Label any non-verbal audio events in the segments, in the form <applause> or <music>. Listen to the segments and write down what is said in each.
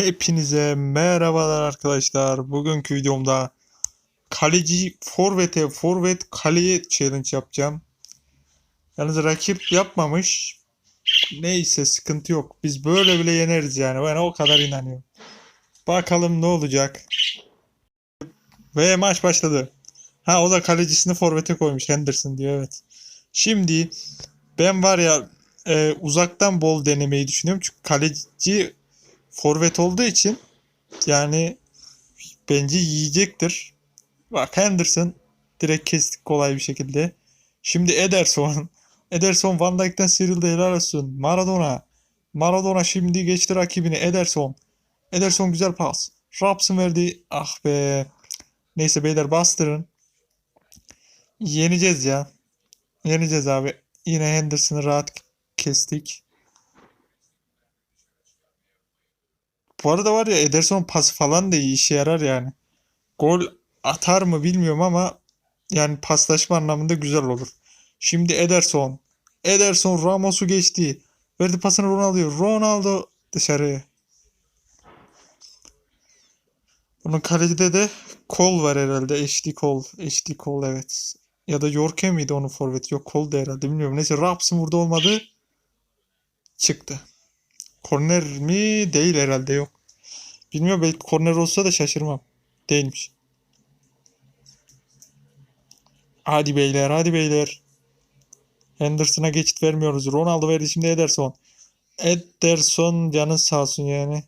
Hepinize merhabalar arkadaşlar. Bugünkü videomda kaleci forvete forvet kaleye challenge yapacağım. Yalnız rakip yapmamış. Neyse sıkıntı yok. Biz böyle bile yeneriz yani. Ben o kadar inanıyorum. Bakalım ne olacak. Ve maç başladı. Ha o da kalecisini forvete koymuş. Henderson diyor evet. Şimdi ben var ya e, uzaktan bol denemeyi düşünüyorum. Çünkü kaleci forvet olduğu için yani bence yiyecektir. Bak Henderson direkt kestik kolay bir şekilde. Şimdi Ederson. <laughs> Ederson Van Dijk'ten sıyrıldı helal olsun. Maradona. Maradona şimdi geçti rakibini. Ederson. Ederson güzel pas. Robson verdi. Ah be. Neyse beyler bastırın. Yeneceğiz ya. Yeneceğiz abi. Yine Henderson'ı rahat kestik. Bu arada var ya Ederson pas falan da iyi işe yarar yani. Gol atar mı bilmiyorum ama yani paslaşma anlamında güzel olur. Şimdi Ederson. Ederson Ramos'u geçti. Verdi pasını Ronaldo. Ronaldo dışarı. Bunun kalecide de kol var herhalde. HD kol. HD kol evet. Ya da Yorke miydi onun forveti? Yok kol da herhalde bilmiyorum. Neyse Raps'ın burada olmadı. Çıktı. Korner mi? Değil herhalde yok. Bilmiyorum belki korner olsa da şaşırmam. Değilmiş. Hadi beyler hadi beyler. Henderson'a geçit vermiyoruz. Ronaldo verdi şimdi Ederson. Ederson canın sağ olsun yani.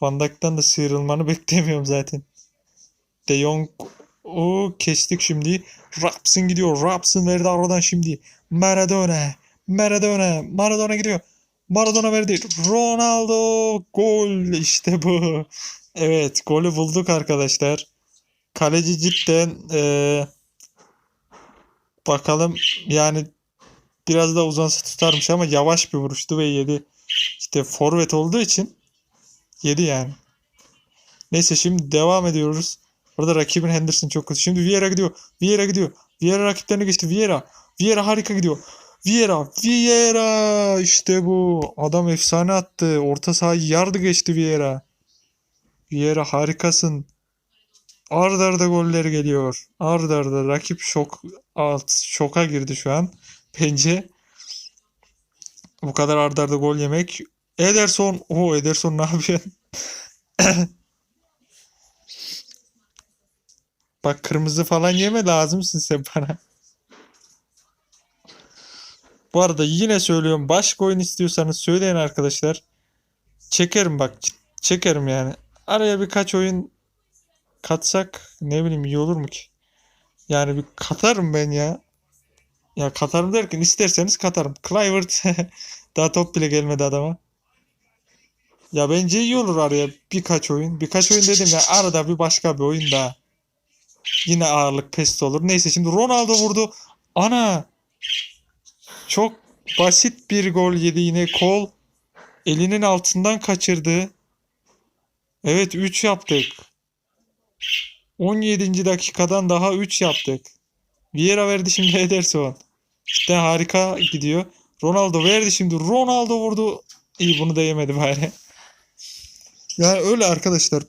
Van Dijk'tan da sıyrılmanı <laughs> beklemiyorum zaten. De Jong o kestik şimdi. Rapsın gidiyor. Rapsın verdi aradan şimdi. Maradona. Maradona. Maradona gidiyor. Maradona verdi. Ronaldo gol işte bu. Evet golü bulduk arkadaşlar. Kaleci cidden eee, bakalım yani biraz da uzansa tutarmış ama yavaş bir vuruştu ve yedi. İşte forvet olduğu için yedi yani. Neyse şimdi devam ediyoruz. Burada rakibin Henderson çok kötü. Şimdi Vieira gidiyor. Vieira gidiyor. Vieira rakiplerine geçti. Vieira. Vieira harika gidiyor. Vieira, Vieira işte bu. Adam efsane attı. Orta sahayı yardı geçti Vieira. Vieira harikasın. Arda arda goller geliyor. Arda arda rakip şok alt şoka girdi şu an. Bence bu kadar arda arda gol yemek. Ederson, o Ederson ne yapıyor? <laughs> Bak kırmızı falan yeme lazımsın sen bana. Bu arada yine söylüyorum başka oyun istiyorsanız söyleyin arkadaşlar. Çekerim bak. Çekerim yani. Araya birkaç oyun katsak ne bileyim iyi olur mu ki? Yani bir katarım ben ya. Ya katarım derken isterseniz katarım. Clivert <laughs> daha top bile gelmedi adama. Ya bence iyi olur araya birkaç oyun. Birkaç oyun dedim ya arada bir başka bir oyun daha. Yine ağırlık pest olur. Neyse şimdi Ronaldo vurdu. Ana! Çok basit bir gol yedi yine kol. Elinin altından kaçırdı. Evet 3 yaptık. 17. dakikadan daha 3 yaptık. Vieira verdi şimdi <laughs> Ederson. İşte harika gidiyor. Ronaldo verdi şimdi. Ronaldo vurdu. İyi bunu da yemedi bari. <laughs> Yani öyle arkadaşlar.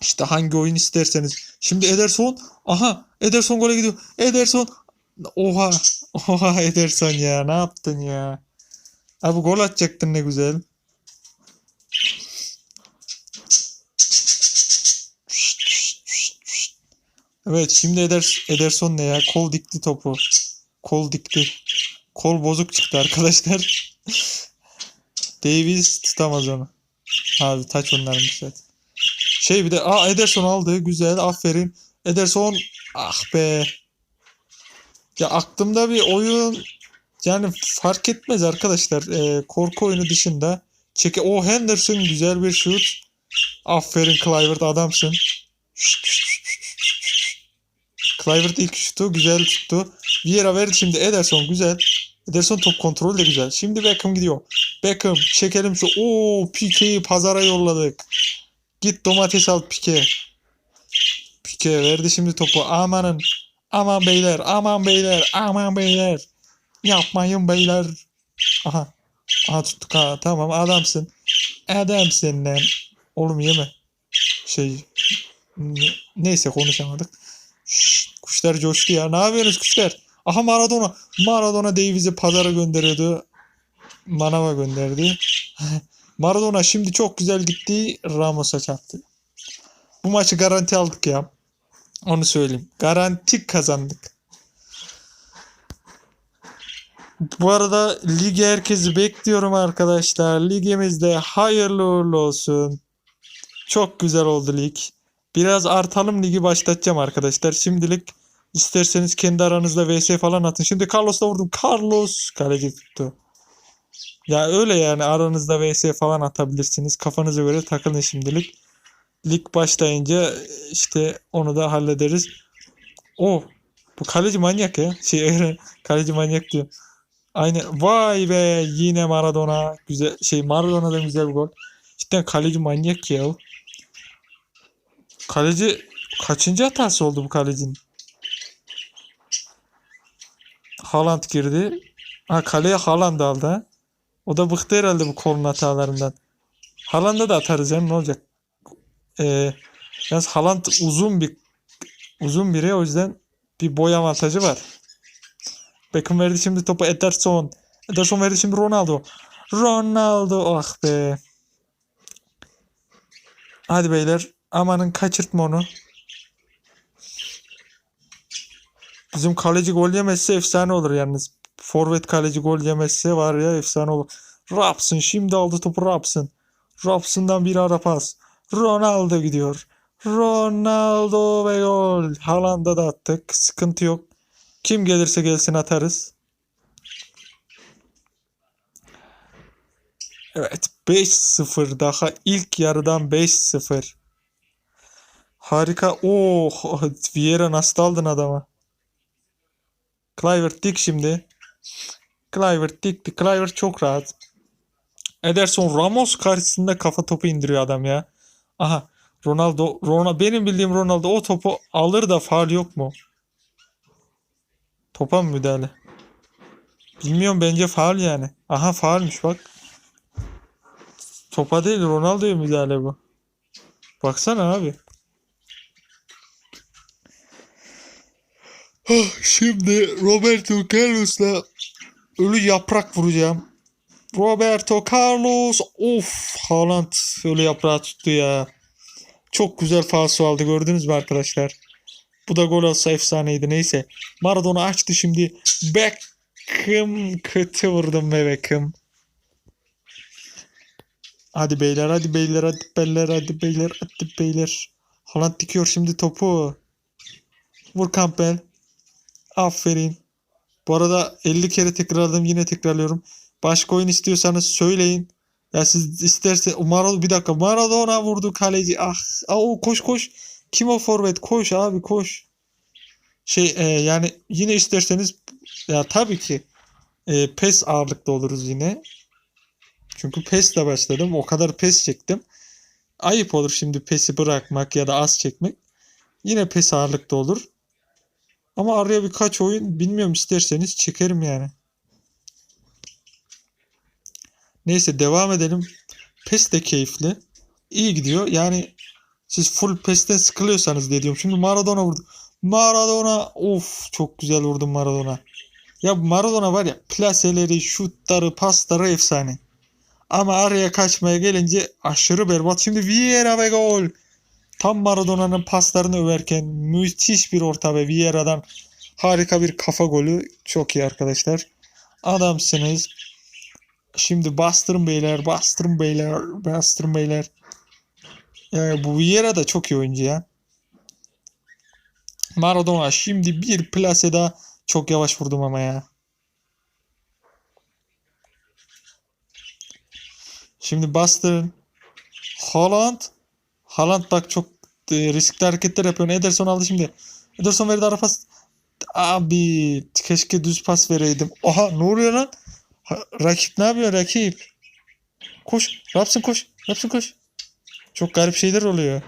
İşte hangi oyun isterseniz. Şimdi Ederson. Aha Ederson gole gidiyor. Ederson. Oha. Oha Ederson ya. Ne yaptın ya? Abi gol atacaktın ne güzel. Evet şimdi Eder, Ederson ne ya? Kol dikti topu. Kol dikti. Kol bozuk çıktı arkadaşlar. <laughs> Davis tutamaz onu. Abi taç onların zaten. Şey bir de aa Ederson aldı. Güzel. Aferin. Ederson ah be. Ya aklımda bir oyun yani fark etmez arkadaşlar. Ee, korku oyunu dışında. Çeke o Henderson güzel bir şut. Aferin Clivert adamsın. Clivert ilk şutu güzel tuttu. Vieira verdi şimdi Ederson güzel. Ederson top kontrolü de güzel. Şimdi Beckham gidiyor. Beckham çekelim şu. Oo Pique'yi pazara yolladık. Git domates al Pique. Pique verdi şimdi topu. Amanın. Aman beyler. Aman beyler. Aman beyler. Yapmayın beyler. Aha. Aha tuttuk ha. Tamam adamsın. Adamsın lan. Oğlum yeme. Şey ne- neyse konuşamadık. Şşş, kuşlar coştu ya. Ne yapıyorsunuz kuşlar? Aha Maradona. Maradona Davies'i pazara gönderiyordu. Manava gönderdi. <laughs> Maradona şimdi çok güzel gitti. Ramos'a çarptı. Bu maçı garanti aldık ya. Onu söyleyeyim. Garanti kazandık. Bu arada lige herkesi bekliyorum arkadaşlar. Ligimizde hayırlı uğurlu olsun. Çok güzel oldu lig. Biraz artalım ligi başlatacağım arkadaşlar. Şimdilik isterseniz kendi aranızda vs falan atın. Şimdi Carlos'la vurdum. Carlos kaleci tuttu. Ya öyle yani aranızda vs falan atabilirsiniz. Kafanıza göre takılın şimdilik. Lig başlayınca işte onu da hallederiz. O bu kaleci manyak ya. <laughs> Şey <laughs> kaleci manyak diyor. Aynen. Vay be yine Maradona. Güzel şey Maradona'dan güzel bir gol. Cidden kaleci manyak ya. Kaleci kaçıncı hatası oldu bu kalecinin? Haaland girdi. Ha kaleye Haaland aldı ha. O da bıktı herhalde bu kolun hatalarından. Haaland'a da atarız yani ne olacak? Ee, yalnız Haaland uzun bir uzun biri o yüzden bir boy avantajı var. Beckham verdi şimdi topu Ederson. Ederson verdi şimdi Ronaldo. Ronaldo ah be. Hadi beyler amanın kaçırtma onu. Bizim kaleci gol yemezse efsane olur yalnız. Forvet kaleci gol yemezse var ya efsane olur. Robson şimdi aldı topu Robson. Robson'dan bir ara pas. Ronaldo gidiyor. Ronaldo ve gol. Haaland'a da attık. Sıkıntı yok. Kim gelirse gelsin atarız. Evet 5-0 daha ilk yarıdan 5-0. Harika. Oh <laughs> Vieira nasıl aldın adama? Clivert dik şimdi. Clivert dikti. Clivert çok rahat. Ederson Ramos karşısında kafa topu indiriyor adam ya. Aha Ronaldo, Ronaldo benim bildiğim Ronaldo o topu alır da faul yok mu? Topa mı müdahale? Bilmiyorum bence faul yani. Aha faulmüş bak. Topa değil Ronaldo'ya müdahale bu. Baksana abi. Ah, Şimdi Roberto Carlos'la ölü yaprak vuracağım. Roberto Carlos. Of Haaland ölü yaprağı tuttu ya. Çok güzel falso aldı gördünüz mü arkadaşlar? Bu da gol olsa efsaneydi neyse. Maradona açtı şimdi. Beckham kötü vurdum be Beckham. Hadi beyler hadi beyler hadi beyler hadi beyler hadi beyler. Haaland dikiyor şimdi topu. Vur Campbell. Aferin. Bu arada 50 kere tekrarladım yine tekrarlıyorum. Başka oyun istiyorsanız söyleyin. Ya siz isterse Maradona bir dakika Maradona vurdu kaleci. Ah, o koş koş. Kim o forvet? Koş abi koş. Şey e, yani yine isterseniz ya tabii ki e, pes ağırlıkta oluruz yine. Çünkü PES'le başladım. O kadar PES çektim. Ayıp olur şimdi PES'i bırakmak ya da az çekmek. Yine PES ağırlıkta olur. Ama araya birkaç oyun bilmiyorum isterseniz çekerim yani. Neyse devam edelim. PES de keyifli. İyi gidiyor. Yani siz full PES'ten sıkılıyorsanız diye diyorum. Şimdi Maradona vurdu. Maradona of çok güzel vurdum Maradona. Ya Maradona var ya plaseleri, şutları, pasları efsane. Ama araya kaçmaya gelince aşırı berbat. Şimdi Vieira ve gol. Tam Maradona'nın paslarını överken müthiş bir orta ve Vieira'dan harika bir kafa golü. Çok iyi arkadaşlar. Adamsınız. Şimdi bastırın beyler, bastırın beyler, bastırın beyler. Yani bu Vieira da çok iyi oyuncu ya. Maradona şimdi bir plase daha çok yavaş vurdum ama ya. Şimdi bastırın. Haaland. Haaland bak çok e, riskli hareketler yapıyor. Ederson aldı şimdi. Ederson verdi ara. Abi keşke düz pas vereydim. Oha ne oluyor lan? Rakip ne yapıyor rakip? Koş. Rapsın koş. Rapsın koş. Çok garip şeyler oluyor.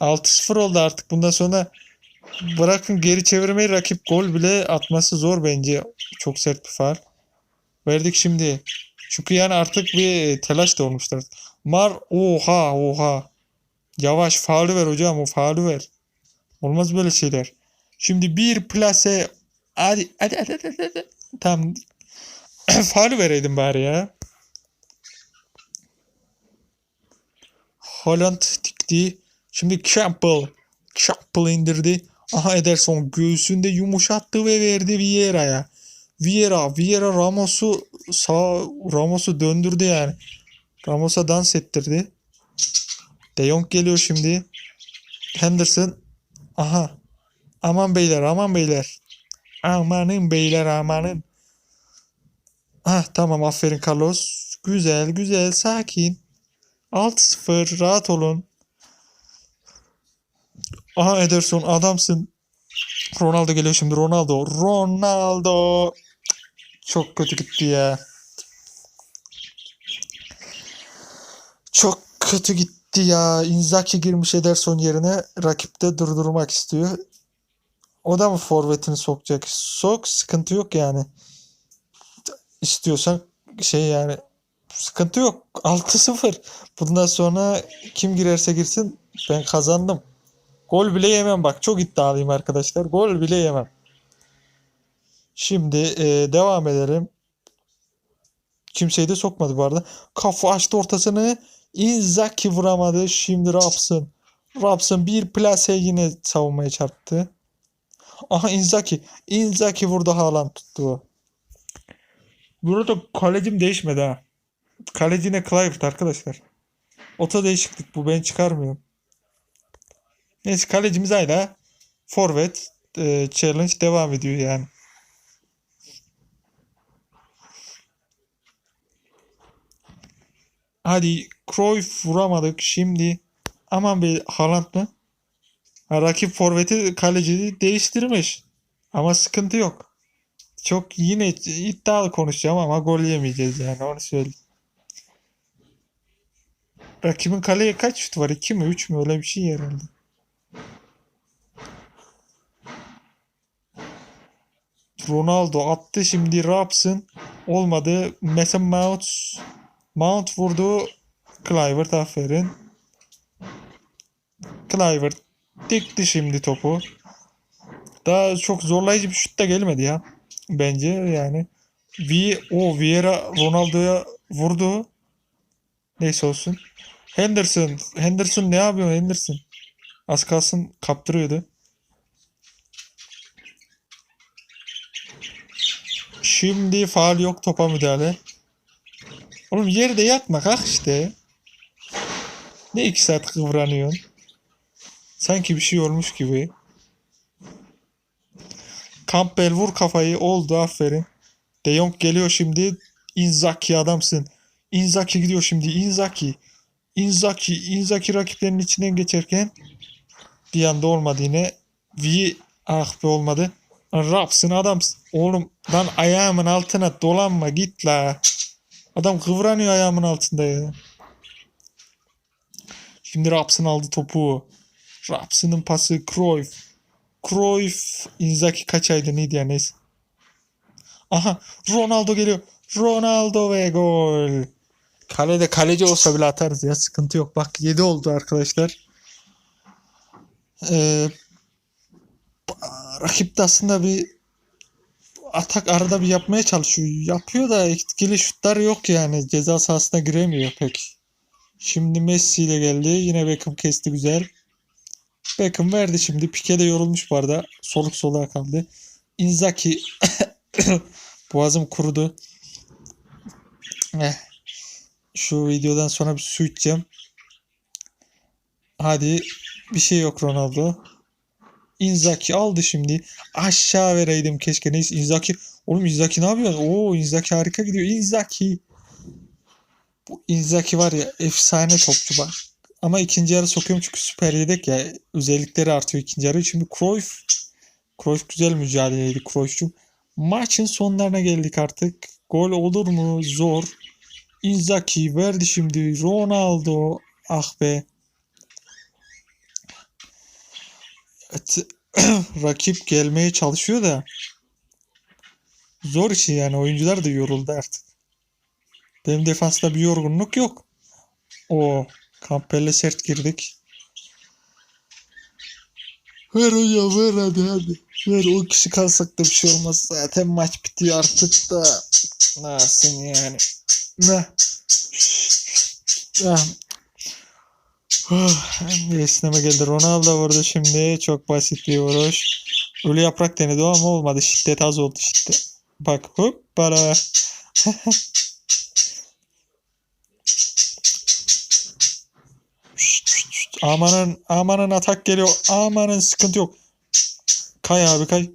6-0 oldu artık. Bundan sonra bırakın geri çevirmeyi rakip gol bile atması zor bence. Çok sert bir faul. Verdik şimdi. Çünkü yani artık bir telaş da olmuşlar. Mar oha oha. Yavaş faulü ver hocam o faulü ver. Olmaz böyle şeyler. Şimdi bir plase hadi hadi hadi hadi, hadi. Tamam. <clears throat> faulü vereydin bari ya. Holland dikti. Şimdi Campbell. Campbell indirdi. Aha Ederson göğsünde yumuşattı ve verdi Vieira'ya. Vieira, Vieira Ramos'u sağ Ramos'u döndürdü yani. Ramos'a dans ettirdi. De Jong geliyor şimdi. Henderson. Aha. Aman beyler, aman beyler. Amanın beyler, amanın. Ah tamam aferin Carlos. Güzel, güzel, sakin. 6-0 rahat olun. Aha Ederson adamsın. Ronaldo geliyor şimdi Ronaldo. Ronaldo. Çok kötü gitti ya. Çok kötü gitti ya. Inzaghi girmiş Ederson yerine rakip de durdurmak istiyor. O da mı forvetini sokacak? Sok sıkıntı yok yani. İstiyorsan şey yani sıkıntı yok. <laughs> 6-0. Bundan sonra kim girerse girsin ben kazandım. Gol bile yemem bak. Çok iddialıyım arkadaşlar. Gol bile yemem. Şimdi e, devam edelim. Kimseyi de sokmadı bu arada. Kafa açtı ortasını. Inzaghi vuramadı. Şimdi Raps'ın. Raps'ın bir plase yine savunmaya çarptı. Aha Inzaghi. Inzaghi vurdu Haaland tuttu. Burada kalecim değişmedi ha. Kaleci ne Kluivert arkadaşlar. Oto değişiklik bu ben çıkarmıyorum. Neyse kalecimiz hala forvet e, challenge devam ediyor yani. Hadi Cruyff vuramadık şimdi. Aman be Haaland mı? Ha, rakip forveti kaleci değiştirmiş. Ama sıkıntı yok. Çok yine iddialı konuşacağım ama gol yemeyeceğiz yani onu söyleyeyim. Rakibin kaleye kaç şut var? 2 mi 3 mü öyle bir şey herhalde. Ronaldo attı şimdi Raps'ın olmadı. Mason Mount Mount vurdu. Kluivert aferin. Kluivert dikti şimdi topu. Daha çok zorlayıcı bir şut da gelmedi ya. Bence yani. V o Vieira Ronaldo'ya vurdu. Neyse olsun. Henderson. Henderson ne yapıyor Henderson? Az kalsın kaptırıyordu. Şimdi faal yok topa müdahale. Oğlum yerde yatma kalk işte. Ne iki saat kıvranıyorsun? Sanki bir şey olmuş gibi. Campbell vur kafayı oldu aferin. De Jong geliyor şimdi. Inzaghi adamsın. Inzaghi gidiyor şimdi. Inzaghi. Inzaghi. Inzaghi rakiplerinin içinden geçerken bir anda olmadı yine. V ah be olmadı. Rapsın adamsın. Oğlum lan ayağımın altına dolanma git la. Adam kıvranıyor ayağımın altında ya. Şimdi Rapsın aldı topu. Rapsın'ın pası Cruyff. Cruyff Inzaghi kaç ayda neydi ya neyse. Aha Ronaldo geliyor. Ronaldo ve gol. Kalede kaleci olsa bile atarız ya sıkıntı yok. Bak 7 oldu arkadaşlar. Ee, rakip de aslında bir atak arada bir yapmaya çalışıyor. Yapıyor da etkili şutlar yok yani. Ceza sahasına giremiyor pek. Şimdi Messi ile geldi. Yine Beckham kesti güzel. Beckham verdi şimdi. Pique de yorulmuş bu arada. Soluk soluğa kaldı. Inzaghi <coughs> boğazım kurudu. Eh. Şu videodan sonra bir su içeceğim. Hadi bir şey yok Ronaldo. Inzaghi aldı şimdi. Aşağı vereydim keşke. Neyse Inzaghi. Oğlum Inzaghi ne yapıyor? Oo Inzaghi harika gidiyor. Inzaghi. Bu Inzaghi var ya efsane topçu bak. Ama ikinci yarı sokuyorum çünkü süper yedek ya. Özellikleri artıyor ikinci yarı. Şimdi Cruyff. Cruyff güzel mücadeleydi Cruyff'cum. Maçın sonlarına geldik artık. Gol olur mu? Zor. Inzaghi verdi şimdi. Ronaldo. Ah be. Evet, <clears throat> rakip gelmeye çalışıyor da zor işi yani oyuncular da yoruldu artık. Benim defansta bir yorgunluk yok. O Campbell'le sert girdik. Ver hocam ver hadi hadi. Ver o kişi kalsak da bir şey olmaz. Zaten maç bitiyor artık da. Nasılsın yani? Ne? Ah. Bir esneme geldi. Ronaldo vurdu şimdi. Çok basit bir vuruş. Ölü yaprak denedi ama olmadı. Şiddet az oldu şiddet. Bak hop para. <laughs> amanın amanın atak geliyor. Amanın sıkıntı yok. Kay abi kay.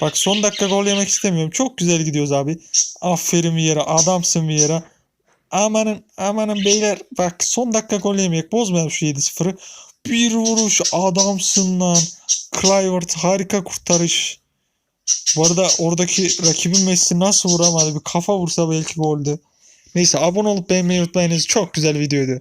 Bak son dakika gol yemek istemiyorum. Çok güzel gidiyoruz abi. Aferin yere. Adamsın yere. Amanın amanın beyler. Bak son dakika gol yemek. Bozmayalım şu 7-0'ı. Bir vuruş adamsın lan. Clivert harika kurtarış. Bu arada oradaki rakibin Messi nasıl vuramadı? Bir kafa vursa belki goldü. Neyse abone olup beğenmeyi unutmayınız. Çok güzel videoydu.